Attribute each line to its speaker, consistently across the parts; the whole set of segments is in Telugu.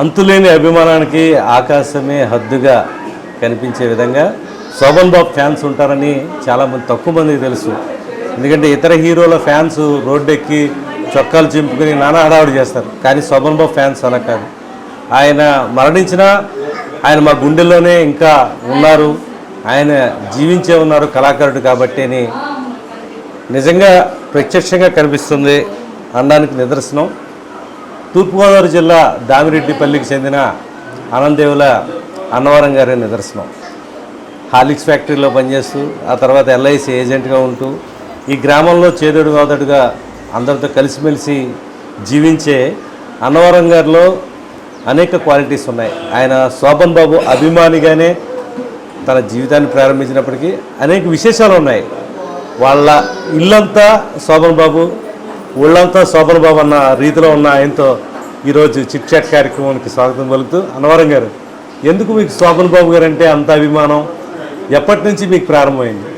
Speaker 1: అంతులేని అభిమానానికి ఆకాశమే హద్దుగా కనిపించే విధంగా శోభన్ బాబు ఫ్యాన్స్ ఉంటారని చాలామంది తక్కువ మందికి తెలుసు. ఎందుకంటే ఇతర హీరోల ఫ్యాన్స్ రోడ్డెక్కి చొక్కాలు చింపుకుని నానా హడావుడి చేస్తారు. కానీ శోభన్ బాబు ఫ్యాన్స్ అలా కాదు. ఆయన మరణించినా ఆయన మా గుండెల్లోనే ఇంకా ఉన్నారు. ఆయన జీవించే ఉన్నారు కళాకారుడు కాబట్టి అని నిజంగా ప్రత్యక్షంగా కనిపిస్తుంది అనడానికి నిదర్శనం. తూర్పుగోదావరి జిల్లా దామిరెడ్డిపల్లికి చెందిన ఆనందేవుల అన్నవరం గారి నిదర్శనం. హార్లిక్స్ ఫ్యాక్టరీలో పనిచేస్తూ ఆ తర్వాత ఎల్ఐసి ఏజెంట్గా ఉంటూ ఈ గ్రామంలో చేదుడు వాదడుగా అందరితో కలిసిమెలిసి జీవించే అన్నవరం గారిలో అనేక క్వాలిటీస్ ఉన్నాయి. ఆయన శోభన్ బాబు అభిమానిగానే తన జీవితాన్ని ప్రారంభించినప్పటికీ అనేక విశేషాలు ఉన్నాయి. వాళ్ళ ఇల్లంతా శోభన్ బాబు ఊళ్ళంతా శోభన్ బాబు అన్న రీతిలో ఉన్న ఆయనతో ఈరోజు చిట్ చాట్ కార్యక్రమానికి స్వాగతం పలుకుతూ అన్నవరం గారు ఎందుకు మీకు శోభన్ బాబు గారు అంటే అంత అభిమానం? ఎప్పటి నుంచి మీకు ప్రారంభమైంది?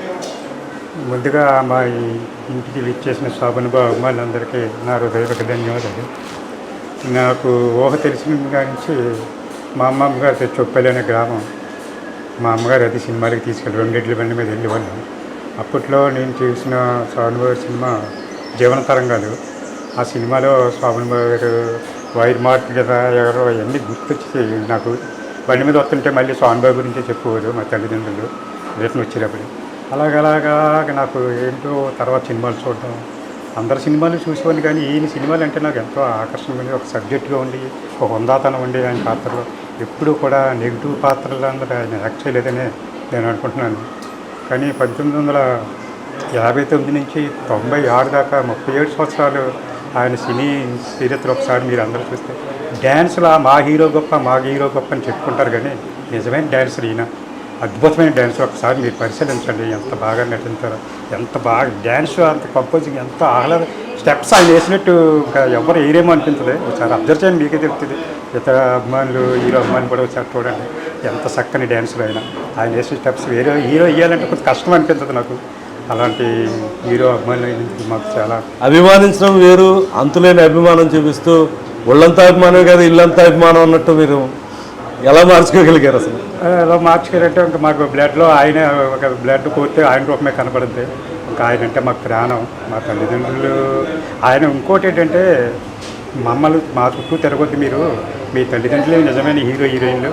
Speaker 2: ముందుగా మా ఇంటికి విచ్చేసిన శోభన్ బాబు అభిమానులందరికీ నా హృదయపూర్వక ధన్యవాదాలు. నాకు ఊహ తెలిసిన నుంచి మా అమ్మమ్మ గారు చొప్పలి అనే గ్రామం. మా అమ్మగారు అది సినిమాలకి తీసుకెళ్ళి రెండెడ్ల బండి మీద వెళ్ళేవాళ్ళం. అప్పట్లో నేను చూసిన శోభన్ బాబు సినిమా జీవన తరంగాలు ఆ సినిమాలో స్వామి గారు వైర్ మార్క్ కదా ఎవరో అవన్నీ గుర్తొచ్చి నాకు బండి మీద వస్తుంటే మళ్ళీ స్వామిబాబు గురించే చెప్పుకోరు మా తల్లిదండ్రులు. రిటర్న్ వచ్చేటప్పుడు. అలాగలాగా నాకు ఏంటో తర్వాత సినిమాలు చూడడం. అందరు సినిమాలు చూసేవాడిని కానీ ఈయన సినిమాలు అంటే నాకు ఎంతో ఆకర్షణగా ఒక సబ్జెక్టుగా ఉండి ఒక హుందాతనం ఉండి ఆయన పాత్రలో ఎప్పుడూ కూడా నెగిటివ్ పాత్రలు అందరూ ఆయన యాక్ట్ చేయలేదని నేను అనుకుంటున్నాను. కానీ పంతొమ్మిది వందల యాభై తొమ్మిది నుంచి తొంభై ఆరు దాకా ముప్పై ఏడు సంవత్సరాలు ఆయన సినీ చరిత్ర ఒకసారి మీరు అందరూ చూస్తే. డ్యాన్స్లో మా హీరో గొప్ప మా హీరో గొప్ప అని చెప్పుకుంటారు కానీ నిజమైన డ్యాన్సర్ ఈయన. అద్భుతమైన డ్యాన్స్ ఒకసారి మీరు పరిశీలించండి ఎంత బాగా నటించారో ఎంత బాగా డ్యాన్స్ అంత కంపోజింగ్ ఎంత ఆహ్లాద స్టెప్స్ ఆయన వేసినట్టు ఇంకా ఎవరు వేయరేమో అనిపించలేదు. ఒకసారి అబ్జర్వ్ చేయండి మీకే తెలుస్తుంది. ఇతర అభిమానులు హీరో అభిమానులు కూడా ఒకసారి చూడండి ఎంత చక్కని డ్యాన్సులు ఆయన. ఆయన వేసిన స్టెప్స్ వేరే హీరో వేయాలంటే కొంచెం కష్టం అనిపించదు నాకు. అలాంటి హీరో అభిమానులు మాకు చాలా
Speaker 1: అభిమానించడం వేరు అంతులేని అభిమానం చూపిస్తూ ఒళ్ళంతా అభిమానం కాదు ఇల్లంతా అభిమానం అన్నట్టు మీరు ఎలా మార్చుకోగలిగారు అసలు?
Speaker 2: ఎలా మార్చుకోరంటే ఇంకా మాకు బ్లడ్లో ఆయన ఒక బ్లడ్ కోరితే ఆయన రూపమే కనపడుద్ది ఇంకా ఆయన అంటే మాకు ప్రాణం మా తల్లిదండ్రులు. ఆయన ఇంకోటి ఏంటంటే మమ్మల్ని మా చుట్టూ తిరగొద్దు మీరు. మీ తల్లిదండ్రులే నిజమైన హీరో హీరోయిన్లు.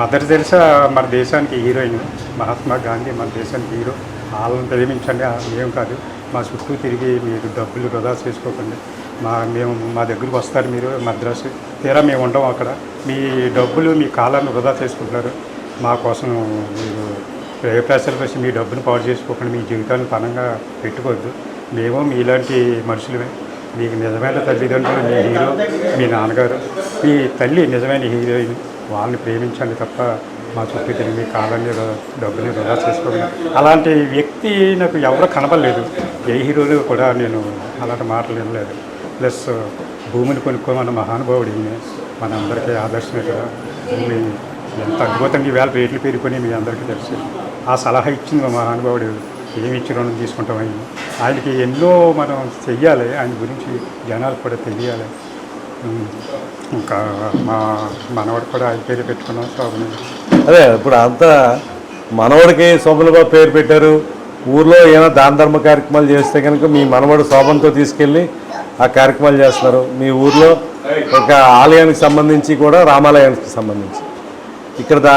Speaker 2: మదర్ తెరిసా మన దేశానికి హీరోయిన్ మహాత్మా గాంధీ మన దేశానికి హీరో. వాళ్ళని ప్రేమించండి ఏం కాదు. మా చుట్టూ తిరిగి మీరు డబ్బులు వృధా చేసుకోకండి. మా మేము మా దగ్గరికి వస్తారు మీరు మద్రాసు. తీరా మేము ఉండం అక్కడ. మీ డబ్బులు మీ కాలాన్ని వృధా చేసుకుంటున్నారు. మా కోసం మీరు ప్రయోగప్రాసాల వచ్చి మీ డబ్బును పాడు చేసుకోకుండా. మీ జీవితాన్ని పనంగా పెట్టుకోవద్దు. మేము మీలాంటి మనుషులమే. మీకు నిజమైన తల్లిదండ్రులు మీ హీరో మీ నాన్నగారు. మీ తల్లి నిజమైన హీరోయిన్. వాళ్ళని ప్రేమించండి తప్ప మా చుట్టూ తిరిగి మీ కాలాన్ని డబ్బుని వృధా చేసుకోకుండా. అలాంటి వ్యక్తి నాకు ఎవరు కనపడలేదు ఏ హీరోలు కూడా నేను అలాంటి మాటలు వినలేదు. ప్లస్ భూమిని కొనుక్కోమన్న మహానుభావుడు మన మనందరికీ ఆదర్శమే కదా. భూమి ఎంత అద్భుతంగా ఈవేళ రేట్లు పెరిగిపోయి మీ అందరికీ తెలుసు. ఆ సలహా ఇచ్చింది మా మహానుభావుడు. ఏమి ఇచ్చి రుణం తీసుకుంటామని ఆయనకి ఎన్నో మనం చెయ్యాలి. ఆయన గురించి జనాలు కూడా తెలియాలి. ఇంకా మా మనవాడు కూడా ఆయన పేరు పెట్టుకున్నాం. శోభని
Speaker 1: అదే ఇప్పుడు అంతా మనవడికి శోభనబాబు పేరు పెట్టారు. ఊర్లో ఏమైనా దాన ధర్మ కార్యక్రమాలు చేస్తే కనుక మీ మనవడు శోభంతో తీసుకెళ్ళి ఆ కార్యక్రమాలు చేస్తున్నారు. మీ ఊర్లో ఒక ఆలయానికి సంబంధించి కూడా రామాలయానికి సంబంధించి. ఇక్కడ దా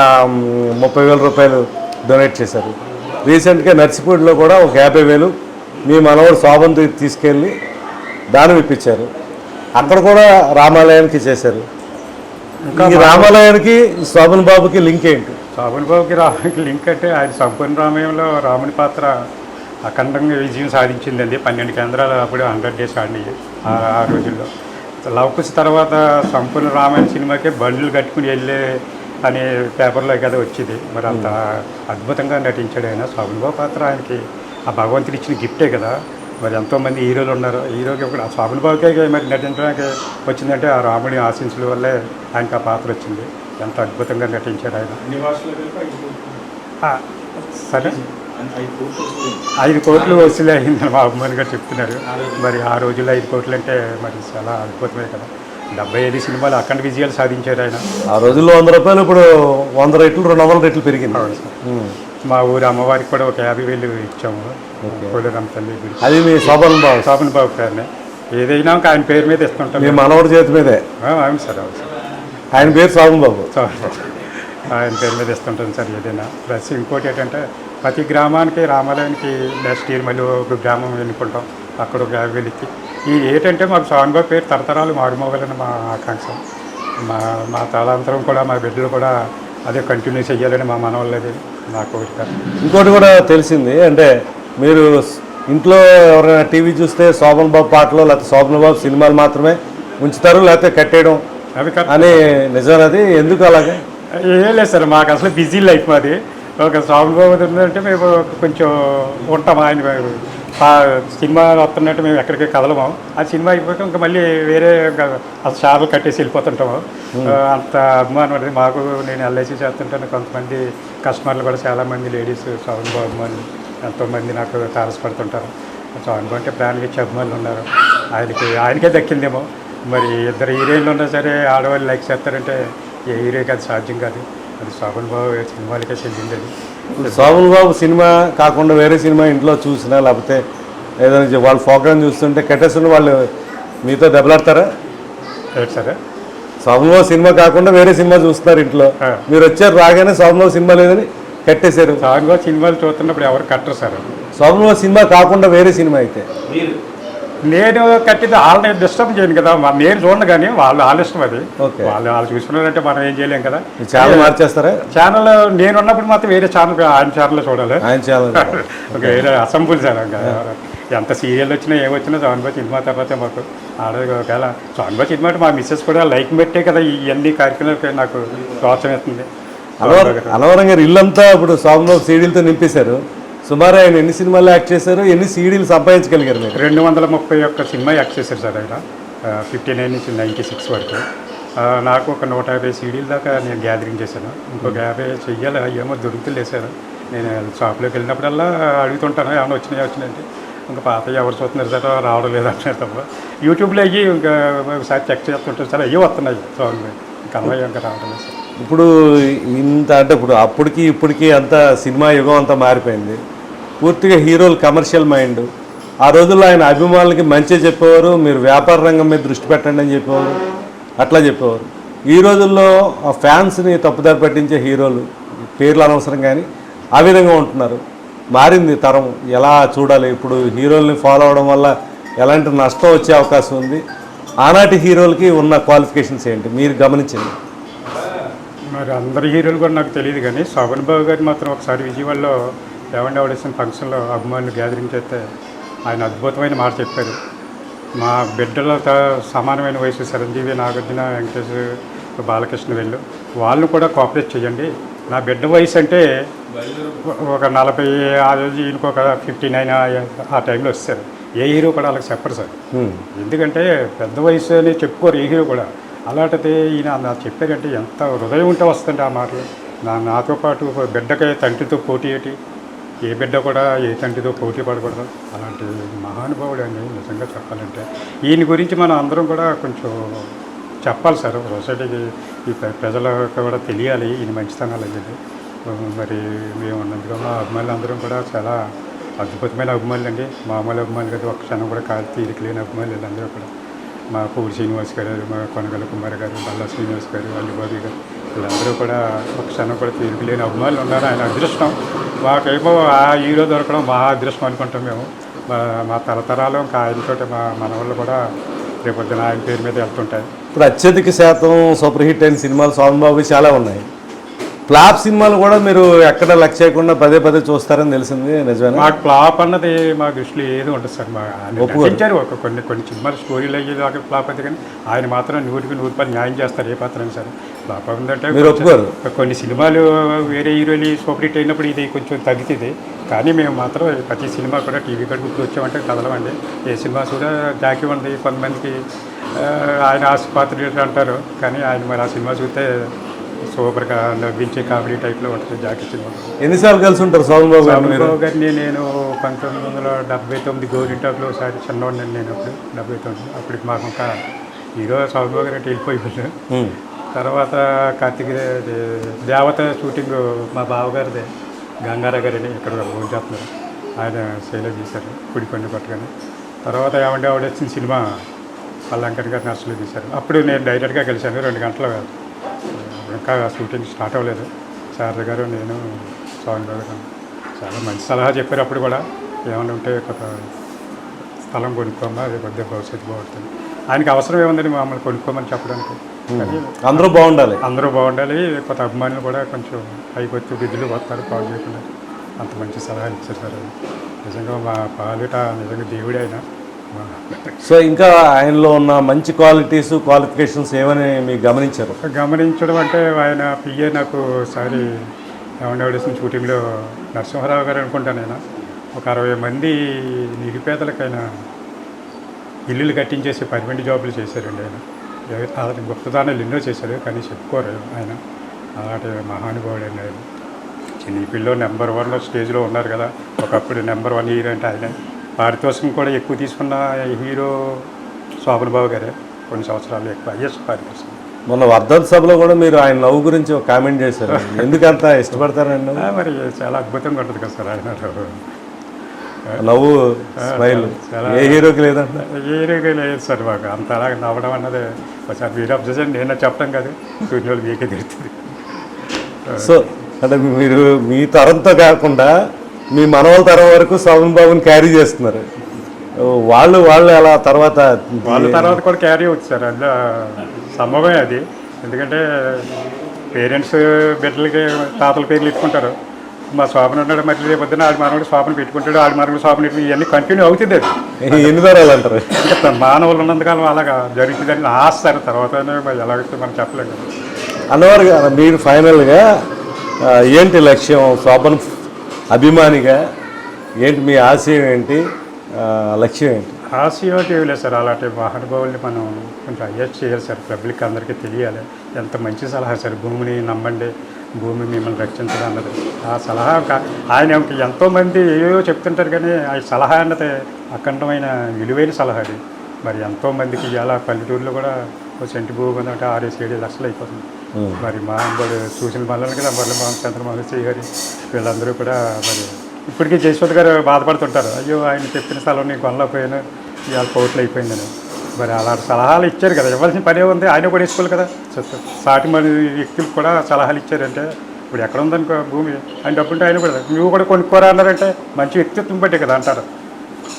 Speaker 1: ముప్పై వేల రూపాయలు డొనేట్ చేశారు. రీసెంట్గా నర్సిపూడిలో కూడా ఒక యాభై వేలు మీ మనవడు శోభంతో తీసుకెళ్ళి దానం ఇప్పించారు. అక్కడ కూడా రామాలయానికి చేశారు. రామాలయానికి శోభన్ బాబుకి లింక్ ఏంటి?
Speaker 2: శోభన్ బాబుకి రామునికి లింక్ అంటే ఆయన సంపూర్ణ రామయంలో రాముని పాత్ర అఖండంగా విజయం సాధించిందండి. పన్నెండు కేంద్రాలు అప్పుడు హండ్రెడ్ డేస్ ఆడినాయి ఆ ఆ రోజుల్లో. లవకుశ తర్వాత సంపూర్ణ రామాయణ సినిమాకే బండ్లు కట్టుకుని వెళ్ళే అనే పేపర్లో కదా వచ్చింది. మరి అంత అద్భుతంగా నటించాడు ఆయన. శోభన్ బాబు పాత్ర ఆయనకి ఆ భగవంతుడు ఇచ్చిన గిఫ్టే కదా. మరి ఎంతోమంది హీరోలు ఉన్నారు. హీరోకి ఒక ఆ శోభన్ బాబుకే మరి నటించడానికి వచ్చిందంటే ఆ రాముడి ఆశీస్సుల వల్లే ఆయనకి ఆ పాత్ర వచ్చింది. ఎంత అద్భుతంగా నటించాడు ఆయన. సరే. ఐదు కోట్లు వసూలు అయిందని మా అమ్మని గారు చెప్తున్నారు. మరి ఆ రోజుల్లో ఐదు కోట్లు అంటే మరి చాలా అద్భుతమే కదా. డెబ్బై ఐదు సినిమాలు అఖండ విజయాలు సాధించారు ఆయన.
Speaker 1: ఆ రోజుల్లో వంద రూపాయలు ఇప్పుడు వంద రెట్లు రెండు వందల రెట్లు పెరిగింది.
Speaker 2: మా ఊరి అమ్మవారికి కూడా ఒక యాభై వేలు ఇచ్చాము. కోలేరమ్మ తల్లి గుడి
Speaker 1: అది మీ శోభన్ బాబు.
Speaker 2: శోభన్ బాబు పేరునే. ఏదైనా ఆయన పేరు మీద ఇస్తుంటాం.
Speaker 1: మీ మనవడి చేతి మీదే.
Speaker 2: అవును సార్ అవును సార్.
Speaker 1: ఆయన పేరు శోభన్ బాబు.
Speaker 2: ఆయన పేరు మీద ఇస్తుంటాం సార్ ఏదైనా. ప్లస్ ఇంకోటి ఏంటంటే ప్రతి గ్రామానికి రామాలయానికి నెక్స్ట్ ఇయర్ మళ్ళీ ఒక గ్రామం ఎన్నుకుంటాం. అక్కడ ఒక యాభై వేలు ఇచ్చి ఈ ఏంటంటే మాకు శోభన్ బాబు పేరు తరతరాలు మారుమోగాలని మా ఆకాంక్ష. మా మా తలాంతరం కూడా మా బిడ్డలు కూడా అదే కంటిన్యూ చేయాలని మా మనవాళ్ళది నా కోరిక.
Speaker 1: ఇంకోటి కూడా తెలిసింది అంటే మీరు ఇంట్లో ఎవరైనా టీవీ చూస్తే శోభన్ బాబు పాటలు లేకపోతే శోభన్ బాబు సినిమాలు మాత్రమే ఉంచుతారు లేకపోతే కట్టేయడం అని నిజమేనది ఎందుకు అలాగే?
Speaker 2: ఏం లేదు సార్ మాకు అసలు బిజీ లైఫ్ మాది. ఒక సాంగ్ బాబు ఉందంటే మేము కొంచెం ఉంటాం ఆయన ఆ సినిమా వస్తున్నట్టు మేము ఎక్కడికి కదలము. ఆ సినిమా అయిపోయాక ఇంకా మళ్ళీ వేరే ఆ షాపులు కట్టేసి వెళ్ళిపోతుంటాము. అంత అభిమానం అనేది మాకు నేను ఎల్ఐసి చేస్తుంటాను. కొంతమంది కస్టమర్లు కూడా చాలామంది లేడీస్ సాంగ్ బాబు అభిమానులు ఎంతోమంది నాకు తారసపడుతుంటారు. సాంగ్ బాబు అంటే ప్రాణానికి ఇచ్చే అభిమానులు ఉన్నారు. ఆయనకి ఆయనకే దక్కిందేమో. మరి ఇద్దరు హీరోయిన్లు ఉన్నా సరే ఆడవాళ్ళు లైక్ చేస్తారంటే ఏ హీరోకి అది సాధ్యం కాదు. అది శోభన్ బాబు సినిమాలకే చెందింది అది
Speaker 1: శోభన్ బాబు సినిమా కాకుండా వేరే సినిమా ఇంట్లో చూసినా లేకపోతే ఏదైనా వాళ్ళ ప్రోగ్రామ్ చూస్తుంటే కట్టేస్తున్న వాళ్ళు మీతో దెబ్బలాడతారా?
Speaker 2: సరే?
Speaker 1: శోభన్ బాబు సినిమా కాకుండా వేరే సినిమా చూస్తున్నారు ఇంట్లో. మీరు వచ్చారు రాగానే శోభన్ బాబు సినిమా లేదని కట్టేశారు.
Speaker 2: శోభన్ బాబు సినిమాలు చూస్తున్నప్పుడు ఎవరు కట్టరు సార్?
Speaker 1: శోభన్ బాబు సినిమా కాకుండా వేరే సినిమా అయితే.
Speaker 2: నేను కట్టింది వాళ్ళని డిస్టర్బ్ చేయను కదా మరి నేను చూడను కానీ వాళ్ళు వాళ్ళ ఇష్టం అది. వాళ్ళు వాళ్ళు చూసుకున్నారంటే మనం ఏం చేయలేం కదా.
Speaker 1: ఛానల్ మార్చేస్తారా?
Speaker 2: ఛానల్ నేను ఉన్నప్పుడు మాత్రం వేరే ఛానల్ ఆయన ఛానల్లో చూడాలి.
Speaker 1: ఆయన ఛానల్
Speaker 2: ఒక వేరే అసెంబ్లీ సార్ ఇంకా. ఎంత సీరియల్ వచ్చినా ఏం వచ్చినా సాన్బా సినిమా తర్వాత మాకు ఆడ ఒకవేళ సాన్బా సినిమా మా మిస్సెస్ కూడా లైక్ పెట్టే కదా ఇవన్నీ కార్యక్రమాలకి నాకు ప్రోత్సాహిస్తుంది
Speaker 1: అలవర అలవరం గారు. ఇల్లంతా ఇప్పుడు బాబు సీడీలతో నింపేశారు. సుమారు ఆయన ఎన్ని సినిమాలు యాక్ట్ చేశారు? ఎన్ని సీడీలు సంపాదించగలిగారు మీరు?
Speaker 2: రెండు వందల ముప్పై ఒక్క సినిమా యాక్ట్ చేశారు సార్ ఆయన. ఫిఫ్టీ నైన్ నుంచి నైంటీ సిక్స్ వరకు నాకు ఒక నూట యాభై సీడీల దాకా నేను గ్యాదరింగ్ చేశాను. ఇంకొక యాభై చెయ్యాలి? ఏమో దొరుకుతులేదు సార్. నేను షాప్లోకి వెళ్ళినప్పుడల్లా అడుగుతుంటాను ఏమైనా వచ్చినాయి వచ్చినాయంటే. ఇంకా పాత ఎవరు చూస్తున్నారు సార్? రావడం లేదు అంటున్నారు తప్ప. యూట్యూబ్లో అయ్యి ఇంకా ఒకసారి చెక్ చేస్తుంటారు సార్. అయ్యి వస్తున్నాయి సాంగ్ ఇంకా అమ్మాయి ఇంకా రావడం లేదు సార్.
Speaker 1: ఇప్పుడు ఇంత అంటే ఇప్పుడు అప్పటికి ఇప్పటికి అంత సినిమా యుగం అంతా మారిపోయింది. పూర్తిగా హీరోలు కమర్షియల్ మైండ్. ఆ రోజుల్లో ఆయన అభిమానులకి మంచి చెప్పేవారు మీరు వ్యాపార రంగం మీద దృష్టి పెట్టండి అని చెప్పేవారు అట్లా చెప్పేవారు. ఈ రోజుల్లో ఆ ఫ్యాన్స్ని తప్పుదారి పట్టించే హీరోలు పేర్లు అనవసరం కానీ ఆ విధంగా ఉంటున్నారు. మారింది తరం ఎలా చూడాలి? ఇప్పుడు హీరోల్ని ఫాలో అవడం వల్ల ఎలాంటి నష్టం వచ్చే అవకాశం ఉంది? ఆనాటి హీరోలకి ఉన్న క్వాలిఫికేషన్స్ ఏంటి? మీరు గమనించండి.
Speaker 2: మరి అందరి హీరోలు కూడా నాకు తెలియదు కానీ శోభన్ బాబు గారు మాత్రం ఒకసారి విజయవాడలో ఏమండి ఆవిడేసిన ఫంక్షన్లో అభిమానులు గ్యాదరింగ్ చేస్తే ఆయన అద్భుతమైన మాట చెప్పారు. మా బిడ్డలతో సమానమైన వయసు చిరంజీవి నాగార్జున వెంకటేష్ బాలకృష్ణ వెళ్ళు. వాళ్ళు కూడా కోఆపరేట్ చేయండి. నా బిడ్డ వయసు అంటే ఒక నలభై ఆ రోజు ఈయనకు ఒక ఫిఫ్టీ నైన్ ఆ టైంలో వస్తారు. ఏ హీరో కూడా వాళ్ళకి చెప్పరు సార్. ఎందుకంటే పెద్ద వయసు అని చెప్పుకోరు ఏ హీరో కూడా. అలాంటిది ఈయన నాకు చెప్పారంటే ఎంత హృదయం ఉంటే వస్తుంది ఆ మాటలు. నా నాతో పాటు బిడ్డకి తండ్రితో పోటీ ఏంటి? ఏ బిడ్డ కూడా ఏ తండ్రితో పోటీ పడకూడదు. అలాంటి మహానుభావుడు అండి నిజంగా చెప్పాలంటే ఈయన గురించి మనం అందరం కూడా కొంచెం చెప్పాలి సార్. సొసైటీకి ఈ ప్రజలకు కూడా తెలియాలి ఈయన మంచితనాలు అయ్యేది మరి మేము ఉన్నందుకు మా అభిమానులు అందరం కూడా చాలా అద్భుతమైన అభిమానులు అండి. మామూలు అభిమానులు కదా ఒక క్షణం కూడా కాదు తీరిక లేని అభిమానులు అందరూ కూడా. మా పూడి శ్రీనివాస్ గారు మా కొనగల కుమార్ గారు బల్లా శ్రీనివాస్ గారు అల్లుబాబు గారు. వీళ్ళందరూ కూడా ఒక క్షణం కూడా తీరిక లేని అభిమానులు ఉన్నారు. ఆయన అదృష్టం. మాకేమో ఆ హీరో దొరకడం మా అదృష్టం అనుకుంటాం మేము. మా మా తరతరాలు ఇంకా ఆయనతోటి మా మనవాళ్ళు కూడా రేపొద్దున ఆయన పేరు మీద వెళ్తుంటాయి.
Speaker 1: ఇప్పుడు అత్యధిక శాతం సూపర్ హిట్ అయిన సినిమాలు స్వామిబాబు బాబు చాలా ఉన్నాయి. ఫ్లాప్ సినిమాలు కూడా మీరు ఎక్కడ లెక్క చేయకుండా పదే పదే చూస్తారని తెలిసింది నిజమేనా?
Speaker 2: మాకు ఫ్లాప్ అన్నది మా దృష్టిలో ఏది ఉంటుంది సార్. మా. నటించారు ఒక కొన్ని కొన్ని సినిమాలు స్టోరీలు అయ్యేదాకా ఫ్లాప్ అయితే కానీ ఆయన మాత్రం నూటికి నూరు రూపాయలు న్యాయం చేస్తారు ఏ పాత్ర సరే. ఫ్లాప్ ఉందంటే
Speaker 1: మీరు ఒప్పుకోరు.
Speaker 2: కొన్ని సినిమాలు వేరే హీరోలు సూపర్ హిట్ అయినప్పుడు ఇది కొంచెం తగ్గుతుంది. కానీ మేము మాత్రం ప్రతి సినిమా కూడా టీవీ కడుపు వచ్చామంటే కదలమండి. ఏ సినిమా కూడా జాకి ఉంది కొంతమందికి ఆయన ఆసుపత్రి అంటారు. కానీ ఆయన మరి ఆ సినిమా చూస్తే సూపర్గా నవ్వించే కామెడీ టైప్లో ఉంటుంది జాకి సినిమా.
Speaker 1: ఎన్నిసార్లు కలిసి ఉంటారు సోమన్ బాబు గారు
Speaker 2: గారిని నేను పంతొమ్మిది వందల డెబ్బై తొమ్మిది గోరింటాకులో ఒకసారి చిన్నవాడిని నేను అప్పుడు డెబ్బై తొమ్మిది అప్పటికి మాకు ఇంకా హీరో సాగుబాబు గారు అంటే వెళ్ళిపోయి. తర్వాత కార్తీక దేవత షూటింగ్ మా బావగారిదే గంగారా గారిని ఇక్కడ భోజనం చేస్తున్నారు. ఆయన శైలి తీశారు కుడి కొన్ని పట్టుకొని. తర్వాత ఏమంటే ఆవిడ వచ్చిన సినిమా పల్లంకర్ గారి నర్సులు తీశారు. అప్పుడు నేను డైరెక్ట్గా కలిశాను రెండు గంటలు ఇంకా షూటింగ్ స్టార్ట్ అవ్వలేదు. శారద గారు నేను స్వామి గారు చాలా మంచి సలహా చెప్పారు అప్పుడు కూడా. ఏమైనా ఉంటే కొత్త స్థలం కొనుక్కోమా అది కొద్దిగా భవిష్యత్తు బాగుంటుంది. ఆయనకి అవసరం ఏముందని మమ్మల్ని కొనుక్కోమని చెప్పడానికి?
Speaker 1: అందరూ బాగుండాలి.
Speaker 2: అందరూ బాగుండాలి. కొత్త అభిమానులు కూడా కొంచెం పైకి వచ్చి బిడ్డలు వస్తారు పాలు చేయకుండా. అంత మంచి సలహా ఇచ్చారు సార్. నిజంగా మా పాలిట నిజంగా దేవుడే ఆయన మా-
Speaker 1: సో ఇంకా ఆయనలో ఉన్న మంచి క్వాలిటీస్ క్వాలిఫికేషన్స్ ఏమని మీరు గమనించారు?
Speaker 2: గమనించడం అంటే ఆయన పిఏ నాకు సారి ఏమండవలసిన షూటింగ్లో నరసింహారావు గారు అనుకుంటాను నేను. ఒక అరవై మంది నిరుపేదలకైనా ఇల్లులు కట్టించేసి పర్మనెంట్ జాబులు చేశారండి ఆయన. అతని అలాంటి గొప్పదానాలు ఎన్నో చేశారు కానీ చెప్పుకోరు ఆయన. అలాంటి మహానుభావుడు అండి ఆయన. చిన్న పిల్లలు నెంబర్ వన్లో స్టేజ్లో ఉన్నారు కదా. ఒకప్పుడు నెంబర్ వన్ హీరో అంటే ఆయన. పారితోషికం కూడా ఎక్కువ తీసుకున్న హీరో శోభన్ బాబు గారే. కొన్ని సంవత్సరాలు ఎక్కువ. హైయెస్ట్ పారితోషికం.
Speaker 1: మొన్న వర్ధన్ సభలో కూడా మీరు ఆయన లవ్ గురించి ఒక కామెంట్ చేశారు. ఎందుకంత ఇష్టపడతారండి?
Speaker 2: మరి చాలా అద్భుతంగా ఉంటుంది కదా సార్ ఆయన
Speaker 1: లవ్. స్మైల్. ఏ హీరోకి లేదంట?
Speaker 2: ఏరియగా లేదు సార్ మాకు. అంత అలాగే నవ్వడం అన్నది. ఒకసారి మీరు అబ్జర్వ్ నేను చెప్పడం కాదు. చూసిన వాళ్ళు మీకే తెలుస్తుంది.
Speaker 1: సో అంటే మీరు మీ తరంతో కాకుండా మీ మనవల తరం వరకు శోభన్ బాబుని క్యారీ చేస్తున్నారు. వాళ్ళు వాళ్ళు అలా తర్వాత
Speaker 2: వాళ్ళ తర్వాత కూడా క్యారీ అవుతుంది సార్. అందులో సంభవమే అది. ఎందుకంటే పేరెంట్స్ బిడ్డలకి తాతల పేర్లు ఇట్టుకుంటారు మా శోభన ఉన్నాడు మరి రేపు పొద్దున్న ఆడి మనవడు శోభన పెట్టుకుంటాడు ఆడి మనవడు శోభన పెట్టుకుని ఇవన్నీ కంటిన్యూ అవుతుంది అది.
Speaker 1: ఎన్ని తరాలు అంటారు?
Speaker 2: ఇంకా మానవులు ఉన్నంతకాలం అలాగా జరుగుతుందని ఆశ సార్. తర్వాత ఎలాగైతే మనం చెప్పలేం కదా.
Speaker 1: అన్నవారు మీరు ఫైనల్గా ఏంటి లక్ష్యం? శోభన్ అభిమానిగా ఏంటి మీ ఆశయం ఏంటి? లక్ష్యం ఏంటి?
Speaker 2: ఆశయం ఏమి లేదు సార్. అలాంటి మహానుభావుల్ని మనం కొంచెం అడ్జస్ట్ చేయాలి సార్. పబ్లిక్ అందరికీ తెలియాలి. ఎంత మంచి సలహా సార్. భూమిని నమ్మండి. భూమి మిమ్మల్ని రక్షించడం అన్నది. ఆ సలహా ఒక- ఆయన ఎంతోమంది ఏవో చెప్తుంటారు కానీ ఆ సలహా అన్నది అఖండమైన విలువైన సలహా అది. మరి ఎంతోమందికి ఇలా పల్లెటూరులో కూడా ఒక సెంటు భూమి ఉందంటే ఆరేసి ఏడు లక్షలు అయిపోతుంది. మరి మా అంబడు చూసిన మళ్ళీ కదా మళ్ళీ మా చంద్రమోహన్ గారి వీళ్ళందరూ కూడా మరి ఇప్పటికీ జయశ్వంత్ గారు బాధపడుతుంటారు. అయ్యో ఆయన చెప్పిన స్థలం నీకు కొనలేకపోయాను ఇవాళ కోట్లు అయిపోయిందని. మరి అలాంటి సలహాలు ఇచ్చారు కదా ఇవ్వాల్సిన పనే ఉంది ఆయన కూడా ఇచ్చుకోవాలి కదా. సాటి మన వ్యక్తులకు కూడా సలహాలు ఇచ్చారంటే ఇప్పుడు ఎక్కడ ఉందనుకో భూమి ఆయన డబ్బుంటే ఆయన కూడా నువ్వు కూడా కొనుక్కోరా అన్నారంటే మంచి వ్యక్తిత్వం బట్టే కదా అంటారు.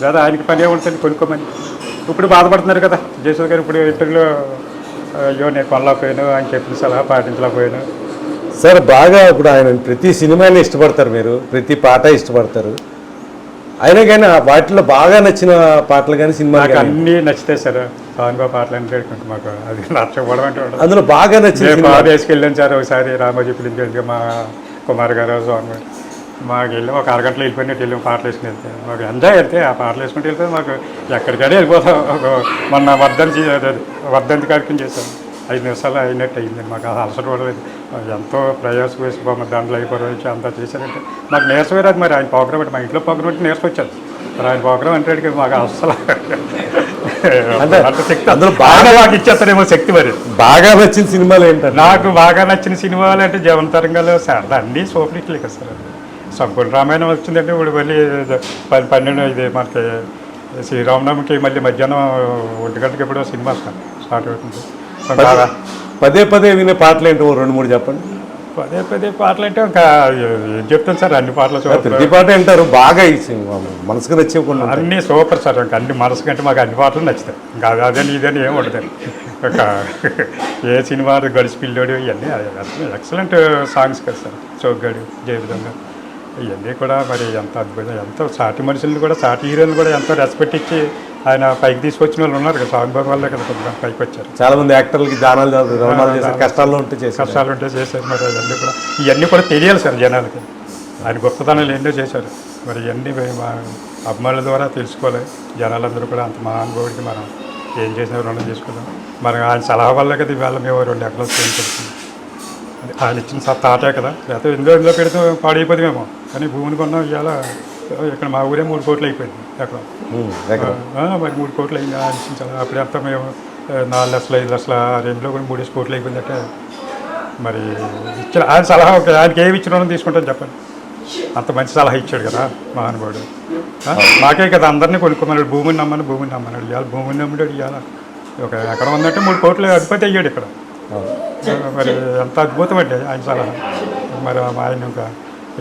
Speaker 2: లేదా ఆయనకి పనే ఉంటుంది కొనుక్కోమని. ఇప్పుడు బాధపడుతున్నారు కదా జయశ్వంత్ గారు ఇప్పుడు ఇంటర్వ్యూలో అయ్యో నేను కొనలేకపోయాను ఆయన చెప్పిన సలహా పాటించలేకపోయాను.
Speaker 1: సార్ బాగా ఇప్పుడు ఆయన ప్రతి సినిమాని ఇష్టపడతారు మీరు ప్రతి పాట ఇష్టపడతారు. అయినా కానీ ఆ వాటిలో బాగా నచ్చిన పాటలు కానీ సినిమాలు
Speaker 2: నాకు అన్నీ నచ్చితే సార్ సాంగ్గా పాటలు అంటే కొంచెం మాకు. అది నచ్చకపోవడం అంటే.
Speaker 1: అందులో బాగా సినిమా
Speaker 2: బాగా వేసుకెళ్ళాను సార్ ఒకసారి రామోజీ ఫిలిం చేసి మా కుమార్ గారు స్వామి మాకు వెళ్ళి ఒక అరగంటలో వెళ్ళిపోయినట్టు వెళ్ళి పాటలు వేసుకుని వెళ్తే మాకు ఎంజాయ్ అయితే ఆ పాటలు వేసుకుంటూ వెళ్తే మాకు ఎక్కడికైనా వెళ్ళిపోతాం. ఒక మొన్న వర్ధంతి వర్ధంతి కార్యక్రమం చేశాం. ఐదు నిమిషాలు అయినట్టు అయింది. మాకు అది అలసట కూడా లేదు. ఎంతో ప్రయాసం వేసి బొమ్మ దండలు అయిపోయి అంతా చేశారంటే మాకు నీరసమే రాదు మరి ఆయన ప్రోగ్రామ్ అంటే మా ఇంట్లో ప్రోగ్రామ్ అంటే నీరసం వచ్చారు మరి ఆయన ప్రోగ్రామ్ అంటే మాకు అంత శక్తి.
Speaker 1: అందులో
Speaker 2: బాగా మాకు ఇచ్చేస్తారేమో శక్తి మరి.
Speaker 1: బాగా నచ్చిన సినిమాలు ఏంటంటే?
Speaker 2: నాకు బాగా నచ్చిన సినిమాలు అంటే జవన్ తరంగాలు సార్ అన్నీ సూపర్ హిట్లు కదా సార్. సంపూర్ణ రామాయణం వచ్చిందంటే ఇప్పుడు మళ్ళీ పది పన్నెండు ఇది మనకి శ్రీరామనవమికి మళ్ళీ మధ్యాహ్నం ఒంటి గంటకి ఎప్పుడో సినిమా స్టార్ట్ స్టార్ట్ అవుతుంది.
Speaker 1: పదే పదే వినే పాటలు ఏంటో రెండు మూడు చెప్పండి.
Speaker 2: పదే పదే పాటలు అంటే ఇంకా ఏం చెప్తాను సార్? అన్ని పాటలు
Speaker 1: ప్రతి పాట వింటారు. బాగా ఈ సినిమా. మనసుకు నచ్చే కొన్ని ఉంటాయి.
Speaker 2: అన్నీ సూపర్ సార్. ఇంకా అన్ని మనసు కంటే మాకు అన్ని పాటలు నచ్చుతాయి. ఇంకా అది అదని ఇదని ఏం ఉండదు. ఒక ఏ సినిమా గడిచి పిల్లోడు ఇవన్నీ ఎక్సలెంట్ సాంగ్స్ కదా సార్. చౌగ్గాడు జయవిధంగా. ఇవన్నీ కూడా మరి ఎంత అద్భుతం ఎంతో సాటి మనుషులను కూడా సాటి హీరోలు కూడా ఎంతో రెస్పెక్ట్ ఇచ్చి ఆయన పైకి తీసుకొచ్చిన వాళ్ళు ఉన్నారు కదా సాంగ్ బాబు వల్లే కదా కొంచెం పైకి వచ్చారు.
Speaker 1: చాలా మంది యాక్టర్లకి జానాలు రవణాలు చేశారు కష్టాల్లో ఉంటే చేశారు.
Speaker 2: కష్టాలు ఉంటే చేశారు మరి అవన్నీ కూడా. ఇవన్నీ కూడా తెలియాలి సార్ జనాలకి. ఆయన గొప్పతనాలు ఎన్నో చేశారు. మరి ఇవన్నీ మా అభిమానుల ద్వారా తెలుసుకోవాలి. జనాలందరూ కూడా అంత మహానుభావుడికి మనం ఏం చేసినా రుణం చేసుకుందాం మరి ఆయన సలహా వల్ల కదా ఇవాళ మేము రెండు ఎకరాలు చేయించుకుంటున్నాం ఆయన ఇచ్చిన తాటే కదా. లేకపోతే ఇందులో ఇందులో పెడితే పాడైపోతుందేమో కానీ భూమిని కొన్నాం ఇవాళ ఇక్కడ మా ఊరే మూడు కోట్లు అయిపోయింది
Speaker 1: ఎక్కడ
Speaker 2: మరి మూడు కోట్లు అయింది ఆయన ఇచ్చిన సలహా అప్పుడు ఎంత మేము నాలుగు లక్షలు ఐదు లక్షల ఆ రేంజ్లో కూడా మూడేసి కోట్లు అయిపోయిందంటే మరి ఇచ్చిన ఆయన సలహా ఒక ఆయనకి ఏమి ఇచ్చిన తీసుకుంటాను చెప్పండి. అంత మంచి సలహా ఇచ్చాడు కదా మహానుభావుడు. మాకే కదా అందరినీ కొనుక్కోమన్నాడు భూమిని నమ్మని భూమిని నమ్మన్నాడు ఇవాళ భూమిని నమ్మాడు ఇవాళ ఒక ఎకరం ఉందంటే మూడు కోట్లు అధిపతి అయ్యాడు ఇక్కడ. మరి అంత అద్భుతం అండి ఆయన సలహా మరి ఆయన ఇంకా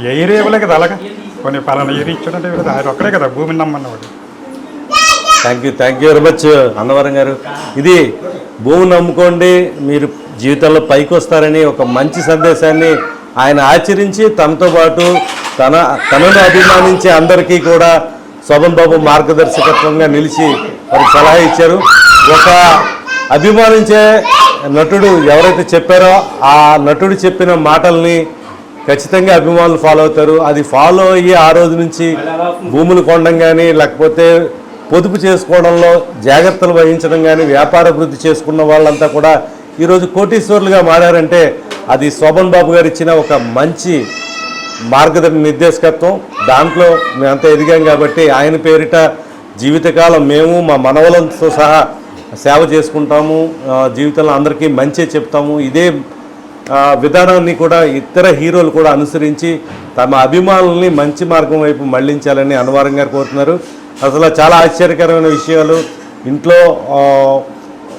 Speaker 2: ఏ ఏరియా ఇవ్వలే కదా అలాగా? కొన్ని పలానా ఏరియా ఇచ్చాడంటే ఆయన ఒక్కడే కదా భూమిని నమ్మన్నవాడు.
Speaker 1: Thank you thank you very much Annavaram garu. ఇది భూమి నమ్ముకోండి మీరు జీవితంలో పైకి వస్తారని ఒక మంచి సందేశాన్ని ఆయన ఆచరించి తనతో పాటు తన తనను అభిమానించే అందరికీ కూడా శోభన్ బాబు మార్గదర్శకత్వంగా నిలిచి వారికి సలహా ఇచ్చారు. ఒక అభిమానించే నటుడు ఎవరైతే చెప్పారో ఆ నటుడు చెప్పిన మాటల్ని ఖచ్చితంగా అభిమానులు ఫాలో అవుతారు. అది ఫాలో అయ్యి ఆ రోజు నుంచి భూములు కొనడం కానీ లేకపోతే పొదుపు చేసుకోవడంలో జాగ్రత్తలు వహించడం కానీ వ్యాపార అభివృద్ధి చేసుకున్న వాళ్ళంతా కూడా ఈరోజు కోటీశ్వరులుగా మారారంటే అది శోభన్ బాబు గారు ఇచ్చిన ఒక మంచి మార్గదర్శ నిర్దేశకత్వం. దాంట్లో మేమంతా ఎదిగాం కాబట్టి ఆయన పేరిట జీవితకాలం మేము మా మనవలతో సహా సేవ చేసుకుంటాము జీవితంలో అందరికీ మంచి చెప్తాము. ఇదే విధానాన్ని కూడా ఇతర హీరోలు కూడా అనుసరించి తమ అభిమానుల్ని మంచి మార్గం వైపు మళ్ళించాలని అన్నవరం గారు కోరుతున్నారు. అసలు చాలా ఆశ్చర్యకరమైన విషయాలు. ఇంట్లో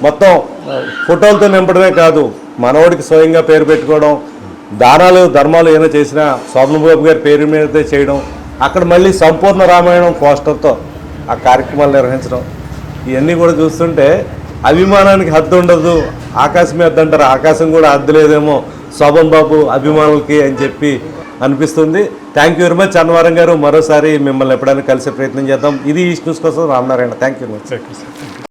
Speaker 1: మొత్తం ఫోటోలతో నింపడమే కాదు మనవడికి స్వయంగా పేరు పెట్టుకోవడం దానాలు ధర్మాలు ఏమైనా చేసినా బాబు గారి పేరు మీద చేయడం అక్కడ మళ్ళీ సంపూర్ణ రామాయణం పోస్టర్తో ఆ కార్యక్రమాలు నిర్వహించడం ఇవన్నీ కూడా చూస్తుంటే అభిమానానికి హద్దు ఉండదు. ఆకాశమే హద్దు అంటారు. ఆకాశం కూడా హద్దు లేదేమో. శోభన్ బాబు అభిమానులకి అని చెప్పి అనిపిస్తుంది. Thank you very much Annavaram గారు. మరోసారి మిమ్మల్ని ఎప్పుడైనా కలిసే ప్రయత్నం చేద్దాం. ఇది ఈస్ట్ న్యూస్ కోసం Ramanarayana. Thank you very much
Speaker 2: okay